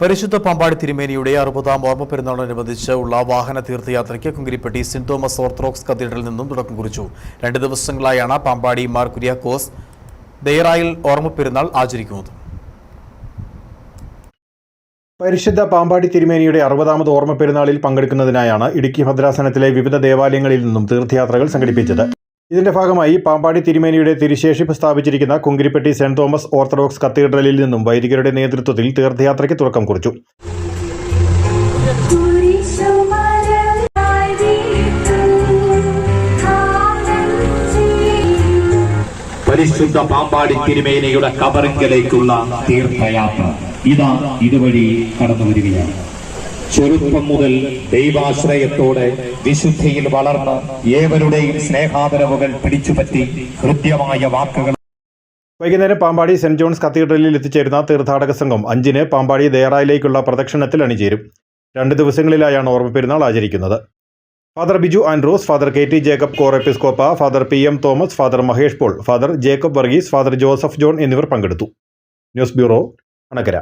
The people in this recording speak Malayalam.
പരിശുദ്ധ പാമ്പാടി തിരുമേനിയുടെ അറുപതാം ഓർമ്മ പെരുന്നാളിനനുബന്ധിച്ച് ഉള്ള വാഹന തീർത്ഥയാത്രയ്ക്ക് കുങ്കിരിപ്പെട്ടി സെന്റ് തോമസ് ഓർത്തഡോക്സ് കത്തീഡ്രലിൽ നിന്നും തുടക്കം കുറിച്ചു. രണ്ട് ദിവസങ്ങളായാണ് പാമ്പാടി മാർ കുര്യാക്കോസ് ദയറായിൽ ഓർമ്മ പെരുന്നാൾ ആചരിക്കുന്നത്. പരിശുദ്ധ പാമ്പാടി തിരുമേനിയുടെ അറുപതാമത് ഓർമ്മ പെരുന്നാളിൽ പങ്കെടുക്കുന്നതിനായാണ് ഇടുക്കി ഭദ്രാസനത്തിലെ വിവിധ ദേവാലയങ്ങളിൽ നിന്നും തീർത്ഥയാത്രകൾ സംഘടിപ്പിച്ചത്. ഇതിന്റെ ഭാഗമായി പാമ്പാടി തിരുമേനിയുടെ തിരുശേഷിപ്പ് സ്ഥാപിച്ചിരിക്കുന്ന കുങ്കിരിപ്പെട്ടി സെന്റ് തോമസ് ഓർത്തഡോക്സ് കത്തീഡ്രലിൽ നിന്നും വൈദികരുടെ നേതൃത്വത്തിൽ തീർത്ഥയാത്രയ്ക്ക് തുടക്കം കുറിച്ചു. പരിശുദ്ധ പാമ്പാടി തിരുമേനിയുടെ കബറിങ്കലേക്കുള്ള തീർത്ഥയാത്ര. ഇതാ ഇതുവഴി കടന്നു വരികയാണ് ചെറുപ്പം മുതൽ ദൈവാശ്രയത്തോടെ വിശുദ്ധിയിൽ വളർന്ന് ഏവരുടെയും സ്നേഹാദരവുകൾ പിടിച്ചുപറ്റി ഹൃദ്യമായ വാക്കുകൾ വൈകുന്നേരം പാമ്പാടി സെന്റ് ജോൺസ് കത്തീഡ്രലിൽ എത്തിച്ചേരുന്ന തീർത്ഥാടക സംഘം അഞ്ചിന് പാമ്പാടി ദേറായിലേക്കുള്ള പ്രദക്ഷിണത്തിൽ അണിചേരും. രണ്ട് ദിവസങ്ങളിലായാണ് ഓർമ്മ പെരുന്നാൾ ആചരിക്കുന്നത്. Father Biju Andrews Father K T Jacob Corepiscopa Father P M Thomas Father Mahesh Paul Father Jacob Varghese Father Joseph John എന്നിവർ പങ്കെടുത്തു. News bureau Anakkara.